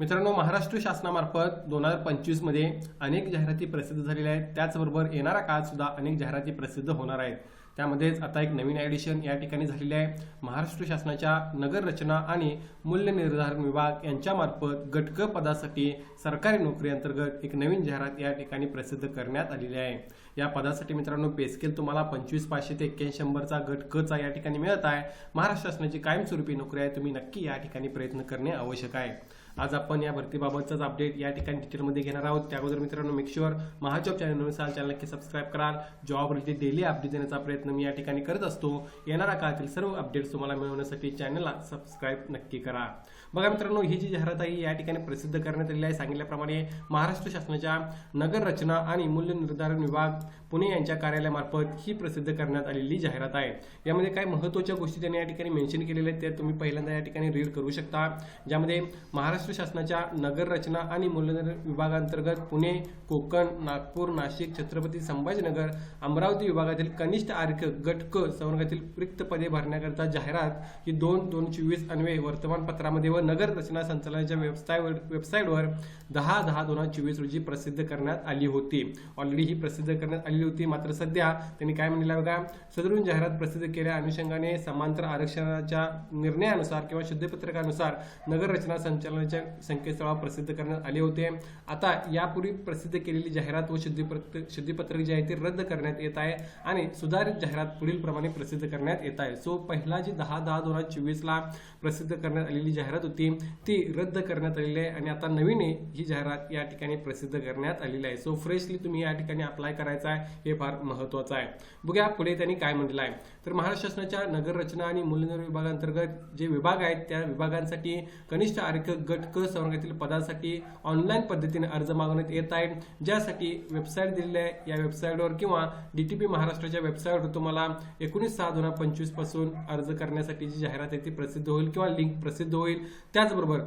मित्रांनो महाराष्ट्र शासनामार्फत दोन हजार पंचवीसमध्ये अनेक जाहिराती प्रसिद्ध झालेल्या आहेत. त्याचबरोबर येणारा काळात सुद्धा अनेक जाहिराती प्रसिद्ध होणार आहेत. त्यामध्येच आता एक नवीन ॲडिशन या ठिकाणी झालेलं आहे. महाराष्ट्र शासनाच्या नगर रचना आणि मूल्य निर्धारण विभाग यांच्यामार्फत गटक पदासाठी सरकारी नोकरी अंतर्गत एक नवीन जाहिरात या ठिकाणी प्रसिद्ध करण्यात आलेली आहे. या पदासाठी मित्रांनो पेस्केल तुम्हाला पंचवीस पाचशे ते एक्क्याऐंशी शंभरचा गट क चा या ठिकाणी मिळत आहे. महाराष्ट्र शासनाची कायमस्वरूपी नोकरी आहे. तुम्ही नक्की या ठिकाणी प्रयत्न करणे आवश्यक आहे. आज आपण या भरतीबाबतचाच अपडेट या ठिकाणी डिटेलमध्ये घेणार आहोत. त्या अगोदर मित्रांनो मेकश्युअर महाजॉब चॅनल असाल चॅनल नक्की सबस्क्राईब कराल. जॉब रिलेटेड डेली अपडेट देण्याचा प्रयत्न मी या ठिकाणी करत असतो. येणाऱ्या काळातील सर्व अपडेट्स तुम्हाला मिळवण्यासाठी चॅनलला सबस्क्राईब नक्की करा. बघा मित्रांनो ही जी जाहिरात आहे या ठिकाणी प्रसिद्ध करण्यात आलेली आहे सांगितल्याप्रमाणे महाराष्ट्र शासनाच्या नगर रचना आणि मूल्य निर्धारण विभाग पुणे यांच्या कार्यालयामार्फत ही प्रसिद्ध करण्यात आलेली जाहिरात आहे. यामध्ये काही महत्त्वाच्या गोष्टी त्यांनी या ठिकाणी मेन्शन केलेल्या आहेत त्या तुम्ही पहिल्यांदा या ठिकाणी रीड करू शकता. ज्यामध्ये महाराष्ट्र शासनाच्या नगररचना आणि मूल्यनिर्णय विभागांतर्गत पुणे कोकण नागपूर नाशिक छत्रपती संभाजीनगर अमरावती विभागातील कनिष्ठ आर्थिक गट क संवर्गातील रिक्त पदे भरण्याकरिता जाहिरात ही दोन दोन चोवीस अन्वये वर्तमानपत्रामध्ये व नगर रचना संचालनाच्या वेबसाईटवर वेबसाईटवर दहा दहा दोन हजार चोवीस रोजी प्रसिद्ध करण्यात आली होती. ऑलरेडी ही प्रसिद्ध करण्यात आलेली होती मात्र सध्या त्यांनी काय म्हणलेलं बघा? सदरून जाहिरात प्रसिद्ध केल्या अनुषंगाने समांतर आरक्षणाच्या निर्णयानुसार किंवा शुद्धपत्रकानुसार नगररचना संचालनाच्या संचालनाच्या संकेतस्थळावर प्रसिद्ध करण्यात आले होते. आता यापूर्वी प्रसिद्ध केलेली जाहिरात व शुद्धीपत्र शुद्धीपत्रक जे आहे ते रद्द करण्यात येत आहे आणि सुधारित जाहिरात पुढील प्रमाणे प्रसिद्ध करण्यात येत आहे. सो पहिला जी दहा दहा दोन हजार चोवीस ला प्रसिद्ध करण्यात आलेली जाहिरात होती ती रद्द करण्यात आलेली आहे आणि आता नवीन ही जाहिरात या ठिकाणी प्रसिद्ध करण्यात आलेली आहे. सो फ्रेशली तुम्ही या ठिकाणी अप्लाय करायचा आहे हे फार महत्वाचं आहे. बघूया पुढे त्यांनी काय म्हटलं आहे. तर महाराष्ट्र शासनाच्या नगर रचना आणि मूल्यनिर्धारण विभागांतर्गत जे विभाग आहेत त्या विभागांसाठी कनिष्ठ आर्थिक गट क संवर्गातील पदासाठी ऑनलाईन पद्धतीने अर्ज मागवण्यात येत आहे ज्यासाठी वेबसाईट दिलेली आहे. या वेबसाईटवर किंवा डीटीपी महाराष्ट्राच्या वेबसाईटवर तुम्हाला एकोणीस सहा दोन हजार पंचवीसपासून अर्ज करण्यासाठी जी जाहिरात आहे ती प्रसिद्ध होईल किंवा लिंक प्रसिद्ध होईल. त्याचबरोबर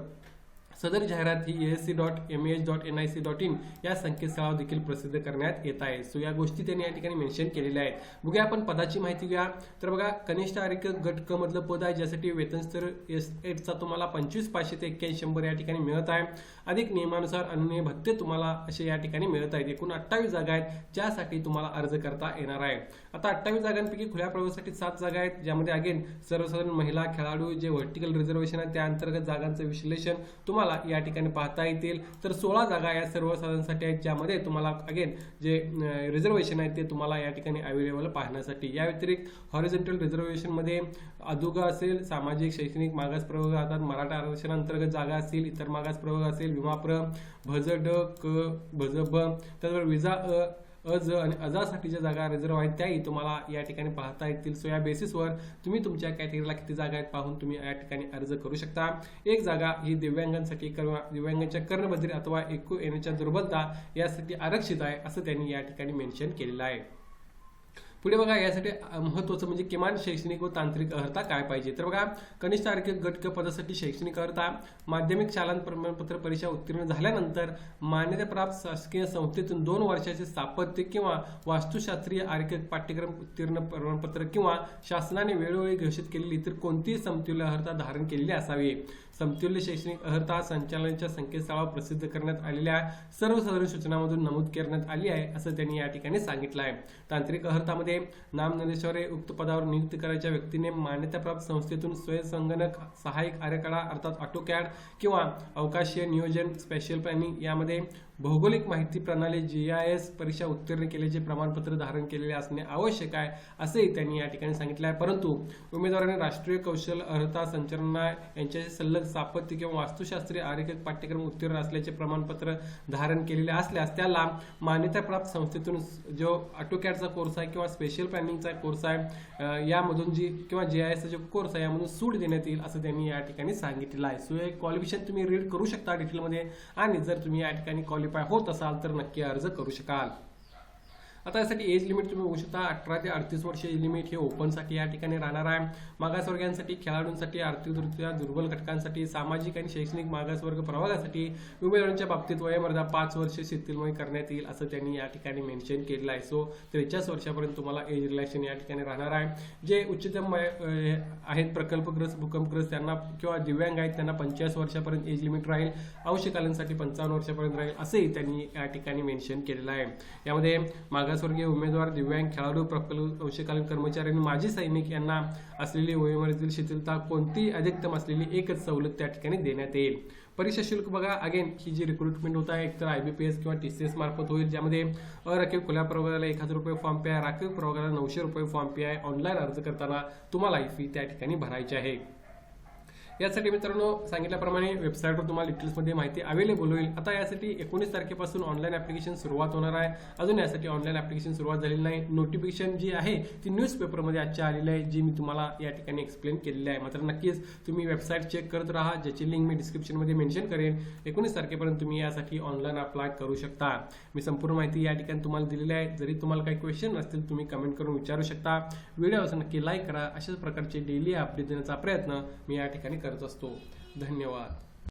सदर जाहिरात ही S C dot M H dot N I C dot in या संकेतस्थळावर देखील प्रसिद्ध करण्यात येत आहे. सो या गोष्टी त्यांनी या ठिकाणी मेन्शन केलेल्या आहेत. बघूया आपण पदाची माहिती घ्या तर बघा कनिष्ठ आरोग्य गट क मधलं पद आहे ज्यासाठी वेतन स्तर एस एटचा तुम्हाला पंचवीस पाचशे ते एक्क्याऐंशी शंभर या ठिकाणी मिळत आहे. अधिक नियमानुसार अन्य भत्ते तुम्हाला असे या ठिकाणी मिळत आहेत. एकूण अठ्ठावीस जागा आहेत ज्यासाठी तुम्हाला अर्ज करता येणार आहे. आता अठ्ठावीस जागांपैकी खुल्या प्रवेशासाठी सात जागा आहेत ज्यामध्ये अगेन सर्वसाधारण महिला खेळाडू जे व्हर्टिकल रिझर्वेशन आहे त्या अंतर्गत जागांचं विश्लेषण तुम्हाला या ठिकाणी पाहता येतील. तर सोळा जागा या सर्वसाधारणसाठी आहेत ज्यामध्ये तुम्हाला अगेन जे रिझर्वेशन आहे ते तुम्हाला या ठिकाणी अवेलेबल पाहण्यासाठी. या व्यतिरिक्त हॉरिझेंटल रिझर्वेशनमध्ये अधुगा असेल सामाजिक शैक्षणिक मागास प्रवर्ग अर्थात मराठा आरक्षण अंतर्गत जागा असतील इतर मागास प्रवर्ग असेल विमाप्र भज ड क भज ब त्याचबरोबर विजा अ अज ज आणि अजासाठीच्या जागा रिझर्व आहेत त्याही तुम्हाला या ठिकाणी पाहता येतील. सो या बेसिसवर तुम्ही तुमच्या कॅटेगरीला किती जागा आहेत पाहून तुम्ही या ठिकाणी अर्ज करू शकता. एक जागा ही दिव्यांगांसाठी किंवा दिव्यांगांच्या कर्णबद्री अथवा एकू येण्याच्या दुर्बलता यासाठी आरक्षित आहे असं त्यांनी या ठिकाणी मेन्शन केलेलं आहे. पुढे बघा यासाठी महत्वाचं म्हणजे किमान शैक्षणिक व तांत्रिक अर्हता काय पाहिजे? तर बघा कनिष्ठ आर्थिक गटक पदासाठी शैक्षणिक अर्हता माध्यमिक शालांत प्रमाणपत्र परीक्षा उत्तीर्ण झाल्यानंतर मान्यताप्राप्त शासकीय संस्थेतून दोन वर्षाचे स्थापत्य किंवा वास्तुशास्त्रीय आर्थिक पाठ्यक्रम उत्तीर्ण प्रमाणपत्र किंवा शासनाने वेळोवेळी घोषित केलेली इतर कोणतीही समतुल्य अर्हता धारण केलेली असावी. समतुल्य शैक्षणिक अर्हता संचालनाच्या संकेतस्थळावर प्रसिद्ध करण्यात आलेल्या सर्वसाधारण सूचनामधून नमूद करण्यात आली आहे असं त्यांनी या ठिकाणी सांगितलं आहे. तांत्रिक अर्हतामध्ये नामनिर्देशाद्वारे उक्त पदावर नियुक्त करायच्या व्यक्तीने मान्यताप्राप्त संस्थेतून स्वयंसंगणक सहाय्यक आर्यकळा अर्थात ऑटोकॅड किंवा अवकाशीय नियोजन स्पेशल प्लॅनिंग यामध्ये भौगोलिक माहिती प्रणाली जी आय एस परीक्षा उत्तीर्ण केल्याचे प्रमाणपत्र धारण केलेले असणे आवश्यक आहे असेही त्यांनी या ठिकाणी सांगितले आहे. परंतु उमेदवाराने राष्ट्रीय कौशल अर्हता संचलना यांच्याशी सल्लग स्थापत्य किंवा वास्तुशास्त्रीय आरोग्य पाठ्यक्रम उत्तीर्ण असल्याचे प्रमाणपत्र धारण केलेले असल्यास त्याला मान्यताप्राप्त संस्थेतून जो ऑटोकॅडचा कोर्स आहे किंवा स्पेशल प्लॅनिंगचा कोर्स आहे यामधून जी किंवा जे आय एसचा जो कोर्स आहे यामधून सूट देण्यात येईल असं त्यांनी या ठिकाणी सांगितलेलं आहे. सो हे क्वालिफिकेशन तुम्ही रीड करू शकता डिटेलमध्ये आणि जर तुम्ही या ठिकाणी क्वालिफाय होत असाल तर नक्की अर्ज करू शकाल. आता यासाठी एज लिमिट तुम्ही बघू शकता. अठरा ते अडतीस वर्ष एज लिमिट हे ओपनसाठी या ठिकाणी राहणार आहे. मागासवर्गीयांसाठी खेळाडूंसाठी आर्थिकदृष्ट्या दुर्बल घटकांसाठी सामाजिक आणि शैक्षणिक मागासवर्ग प्रभागासाठी उमेदवारांच्या बाबतीत वयमर्यादा पाच वर्ष शिथिलमय करण्यात येईल असं त्यांनी या ठिकाणी मेन्शन केलेलं आहे. सो त्रेचाळीस वर्षापर्यंत तुम्हाला एज रिलॅक्शन या ठिकाणी राहणार आहे. जे उच्चतम आहेत प्रकल्पग्रस्त भूकंपग्रस्त त्यांना किंवा दिव्यांग आहेत त्यांना पंचेचाळीस वर्षापर्यंत एज लिमिट राहील. अंशकालीनसाठी पंचावन्न वर्षापर्यंत राहील असंही त्यांनी या ठिकाणी मेन्शन केलेलं आहे. यामध्ये मागासवर्गीय उमेदवार दिव्यांग खेळाडू प्रकल्प अंशकालीन कर्मचारी आणि माजी सैनिक यांना असलेली वयोमर्यादेतील शिथिलता कोणती अधिकतम असलेली एकच सवलत त्या ठिकाणी देण्यात येईल. परीक्षा शुल्क बघा. अगेन ही जी रिक्रुटमेंट होत आहे एकतर एस किंवा टी सी एस मार्फत होईल ज्यामध्ये अराखीव खुल्या प्रवर्गाला एक हजार रुपये फॉर्म पे आहे राखीव प्रवर्गाला नऊशे रुपये फॉर्म पे आहे. ऑनलाईन अर्ज करताना तुम्हाला ही फी त्या ठिकाणी भरायची आहे. यासाठी मित्रांनो सांगितल्याप्रमाणे वेबसाईटवर तुम्हाला डिटेल्समध्ये माहिती अवेलेबल होईल. आता यासाठी एकोणीस तारखेपासून ऑनलाईन ऍप्लिकेशन सुरुवात होणार आहे. अजून यासाठी ऑनलाईन ऍप्लिकेशन सुरुवात झालेली नाही. नोटिफिकेशन जी आहे ती न्यूजपेपरमध्ये आजच्या आलेली आहे जी मी तुम्हाला या ठिकाणी एक्सप्लेन केलेली आहे. मात्र नक्कीच तुम्ही वेबसाईट चेक करत राहा ज्याची लिंक मी डिस्क्रिप्शनमध्ये मेन्शन करेन. एकोणीस तारखेपर्यंत तुम्ही यासाठी ऑनलाईन अप्लाय करू शकता. मी संपूर्ण माहिती या ठिकाणी तुम्हाला दिलेली आहे. जरी तुम्हाला काही क्वेश्चन असतील तुम्ही कमेंट करून विचारू शकता. व्हिडिओ नक्की लाईक करा. अशाच प्रकारचे डेली अपडेट देण्याचा प्रयत्न मी या ठिकाणी करतो करत असतो. धन्यवाद.